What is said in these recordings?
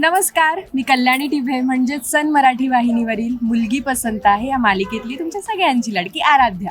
नमस्कार मी कल्याणी टिभे म्हणजेच सन मराठी वाहिनीवरील मुलगी पसंत आहे या मालिकेतली तुमच्या सगळ्यांची लडकी आराध्या.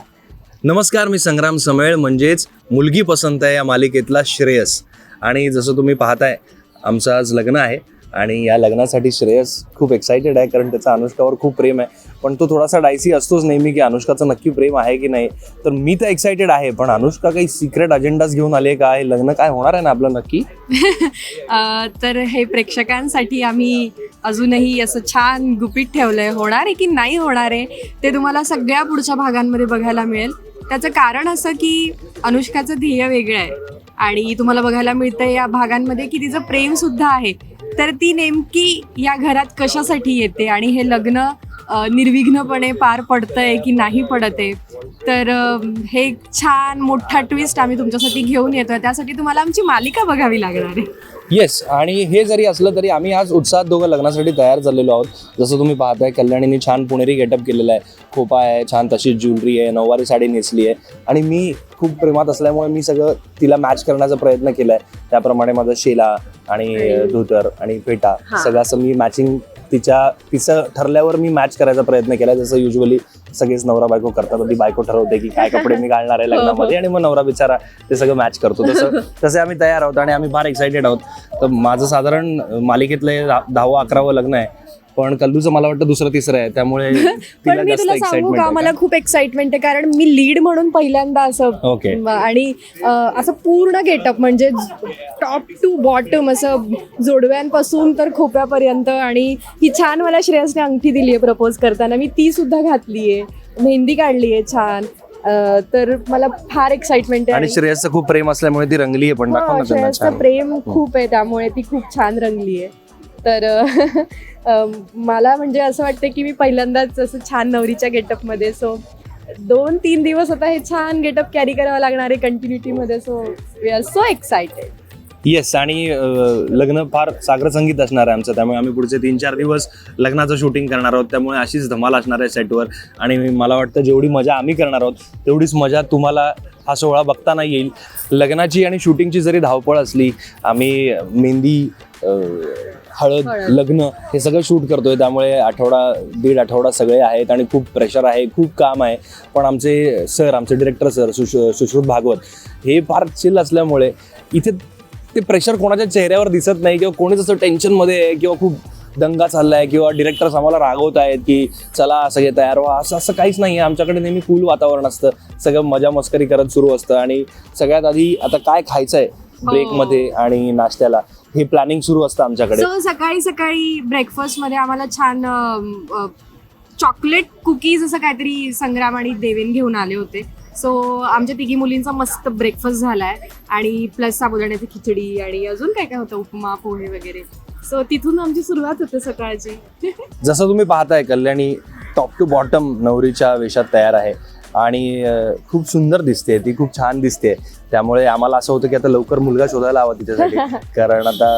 नमस्कार मी संग्राम समेळ म्हणजेच मुलगी पसंत आहे या मालिकेतला श्रेयस. आणि जसं तुम्ही पाहताय आमचं आज लग्न आहे. आणि या लग्नासाठी श्रेयस खूप एक्सायटेड आहे कारण त्याचा अनुष्कावर खूप प्रेम आहे. पण तो थोडासा डायसी असतोच नेहमी की अनुष्काचं नक्की प्रेम आहे की नाही. तर मी तर एक्सायटेड आहे पण अनुष्का काही सिक्रेट अजेंडाच घेऊन आले काय का? हे लग्न काय होणार आहे ना आपलं नक्की? तर हे प्रेक्षकांसाठी आम्ही अजूनही असं छान गुपित ठेवलंय होणार आहे की नाही होणार आहे ते तुम्हाला सगळ्या पुढच्या भागांमध्ये बघायला मिळेल. त्याचं कारण असं की अनुष्काचं ध्येय वेगळं आहे. आणि तुम्हाला बघायला मिळतं या भागांमध्ये की तिचं प्रेम सुद्धा आहे. तर ती नेमकी या घरात कशासाठी येते आणि हे लग्न निर्विघ्नपणे पार पडतंय की नाही पडत आहे तर हे एक छान मोठा ट्विस्ट आम्ही तुमच्यासाठी घेऊन येतोय. त्यासाठी तुम्हाला आमची मालिका बघावी लागणार आहे. येस आणि हे जरी असलं तरी आम्ही आज उत्साहात दोघं लग्नासाठी तयार झालेलो आहोत. जसं तुम्ही पाहताय कल्याणीने छान पुणेरी गेटअप केलेला आहे. खोपा आहे छान तशीच ज्वेलरी आहे नऊवारी साडी नेसली आहे. आणि मी खूप प्रेमात असल्यामुळे मी सगळं तिला मॅच करण्याचा प्रयत्न केला आहे त्याप्रमाणे माझं शेला आणि धोतर आणि फेटा. सगळं असं मी मॅचिंग तिच्या तिचं ठरल्यावर मी मॅच करायचा प्रयत्न केला. जसं युजली सगळेच नवरा बायको करतात. ती बायको ठरवते की काय कपडे मी घालणार आहे लग्नामध्ये आणि मग नवरा बिचारा ते सगळं मॅच करतो. तसं तसे आम्ही तयार आहोत आणि आम्ही फार एक्सायटेड आहोत. तर माझं साधारण मालिकेतलं हे दहा- दहावं अकरावं लग्न आहे. पण कल्लूचं मला वाटतं दुसरं तिसरं आहे त्यामुळे पण मी तुला सांगू का मला खूप एक्साइटमेंट आहे कारण मी लीड म्हणून पहिल्यांदा असं आणि असं पूर्ण गेटअप म्हणजे टॉप टू बॉटम असं जोडव्यांपासून तर खोप्यापर्यंत आणि ही छान मला श्रेयसने अंगठी दिली आहे प्रपोज करताना. मी ती सुद्धा घातली आहे. मेहंदी काढली आहे छान. तर मला फार एक्साइटमेंट आहे आणि श्रेयसचं खूप प्रेम असल्यामुळे ती रंगली आहे पण श्रेयसचं प्रेम खूप आहे त्यामुळे ती खूप छान रंगली आहे. तर मला म्हणजे असं वाटतं की मी पहिल्यांदाच असं छान नवरीच्या गेटअपमध्ये सो दोन तीन दिवस आता हे छान गेटअप कॅरी करावं लागणार आहे कंटिन्युटीमध्ये so we are so excited yes आणि लग्न फार सागर संगीत असणार आहे आमचं त्यामुळे आम्ही पुढचे तीन चार दिवस लग्नाचं शूटिंग करणार आहोत त्यामुळे अशीच धमाल असणार आहे सेटवर आणि मला वाटतं जेवढी मजा आम्ही करणार आहोत तेवढीच मजा तुम्हाला हा सोहळा बघताना येईल. लग्नाची आणि शूटिंगची जरी धावपळ असली आम्ही मेहंदी हळद हळद. लग्न हे सगळं शूट करतोय. त्यामुळे आठवडा दीड आठवडा सगळे आहेत आणि खूप प्रेशर आहे खूप काम आहे. पण आमचे सर आमचे डिरेक्टर सर सुश सुश्रुत भागवत हे फार चिल असल्यामुळे इथे ते प्रेशर कोणाच्या चेहऱ्यावर दिसत नाही किंवा कोणीच असं टेन्शनमध्ये आहे किंवा खूप दंगा चाललाय किंवा डिरेक्टर्स आम्हाला रागवत आहेत की चला सगळे तयार व्हा. असं असं काहीच नाही आहे आमच्याकडे नेहमी कूल वातावरण असतं. सगळं मजा मस्करी करत सुरू असतं. आणि सगळ्यात आधी आता काय खायचं आहे ब्रेकमध्ये आणि नाश्त्याला? हे प्लॅनिंग सुरू असतं आमच्याकडे. सो सकाळी सकाळी ब्रेकफास्टमध्ये आम्हाला छान चॉकलेट कुकीज असं काहीतरी संग्राम आणि देवेन घेऊन आले होते. सो आमच्या तिघी मुलींचा मस्त ब्रेकफास्ट झालाय. आणि प्लस साबुदाण्याची खिचडी आणि अजून काय काय होतं? उपमा पोहे वगैरे. सो तिथून आमची सुरुवात होते सकाळची. जसं तुम्ही पाहताय कल्याणी टॉप टू बॉटम नवरीच्या वेशात तयार आहे. आणि खूप सुंदर दिसते ती खूप छान दिसते. त्यामुळे आम्हाला असं होतं की आता लवकर मुलगा शोधायला हवा तिच्यासाठी. कारण आता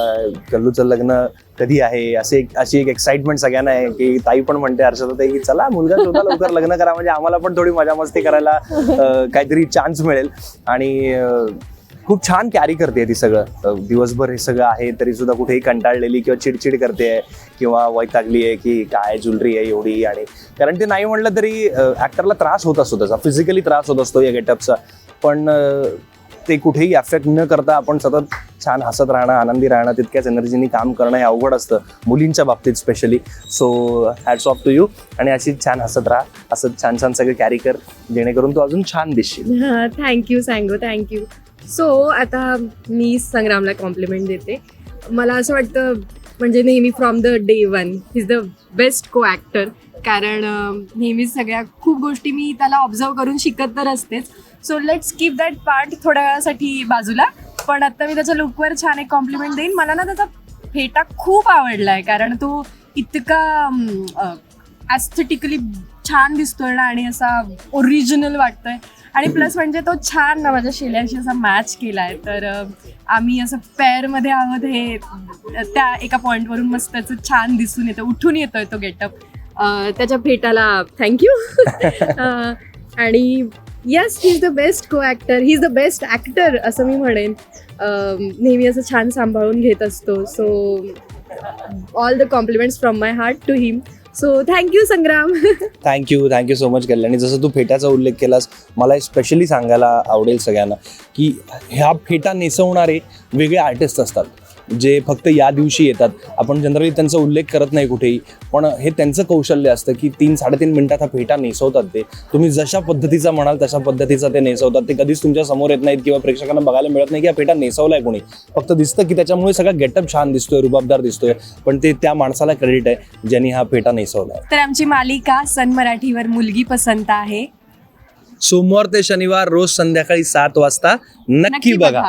कल्लूचं लग्न कधी आहे? असे एक अशी एक एक्साइटमेंट सगळ्यांना आहे की ताई पण म्हणते हर्षदा की चला मुलगा शोधा लवकर लग्न करा. म्हणजे आम्हाला पण थोडी मजा मस्ती करायला काहीतरी चान्स मिळेल. आणि खूप छान कॅरी करते ती सगळं. दिवसभर हे सगळं आहे तरी सुद्धा कुठेही कंटाळलेली किंवा चिडचिड करते किंवा वैतागली आहे की काय ज्वेलरी आहे एवढी आणि कारण ते नाही म्हणलं तरी ऍक्टरला त्रास होत असतो त्याचा फिजिकली त्रास होत असतो या गेटअपचा पण ते कुठेही अफेक्ट न करता आपण सतत छान हसत राहणं आनंदी राहणं तितक्याच एनर्जीनी काम करणं हे अवघड असतं. मुलींच्या बाबतीत specially so hats off to you आणि अशी छान हसत राहा. असं छान छान सगळं कॅरी कर. जेणेकरून तू अजून छान दिसशील. थँक्यू सांगू थँक्यू सो आता मी संग्रामला कॉम्प्लिमेंट देते. मला असं वाटतं म्हणजे नेहमी from the day one is the best co actor कारण नेहमीच सगळ्या खूप गोष्टी मी त्याला ऑब्झर्व करून शिकत तर असतेच. So let's keep that part थोड्या वेळासाठी बाजूला. पण आता मी त्याच्या लुकवर छान एक कॉम्प्लिमेंट देईन. मला ना त्याचा फेटा खूप आवडला आहे कारण तो इतका ॲस्थेटिकली छान दिसतोय ना आणि असा ओरिजिनल वाटतोय. आणि प्लस म्हणजे तो छान ना माझ्या शेल्याशी असा मॅच केलाय. तर अ, आम्ही असं पेअरमध्ये आहोत. हे त्या एका पॉईंटवरून मस्त त्याचं छान दिसून येतं उठून येतोय तो गेटअप त्याच्या भेटाला थँक्यू आणि yes he is the best co actor he is the best actor असं मी म्हणेन. नेहमी असं छान सांभाळून घेत असतो. So all the compliments from my heart to him so thank you Sangram thank you thank you so much Kalyani जसं तू फेट्याचा उल्लेख केलास मला स्पेशली सांगायला आवडेल सगळ्यांना की ह्या फेटा नेसवणारे वेगळे आर्टिस्ट असतात. जे फक्त या दिवशी येतात. आपण जनरली त्यांचा उल्लेख करत नाही कुठेही. पण हे त्यांचं कौशल्य असतं की तीन साडेतीन मिनिटात हा फेटा नेसवतात ते. तुम्ही जशा पद्धतीचा म्हणाल तशा पद्धतीचा ते नेसवतात. ते कधीच तुमच्यासमोर येत नाहीत किंवा प्रेक्षकांना बघायला मिळत नाही की हा फेटा नेसवलाय कोणी. फक्त दिसतं की त्याच्यामुळे सगळा गेटअप छान दिसतोय रुबाबदार दिसतोय. पण ते त्या माणसाला क्रेडिट आहे ज्यांनी हा फेटा नेसवलाय. तर आमची मालिका सन मराठीवर मुलगी पसंत आहे. सोमवार ते शनिवार रोज संध्याकाळी सात वाजता नक्की बघा.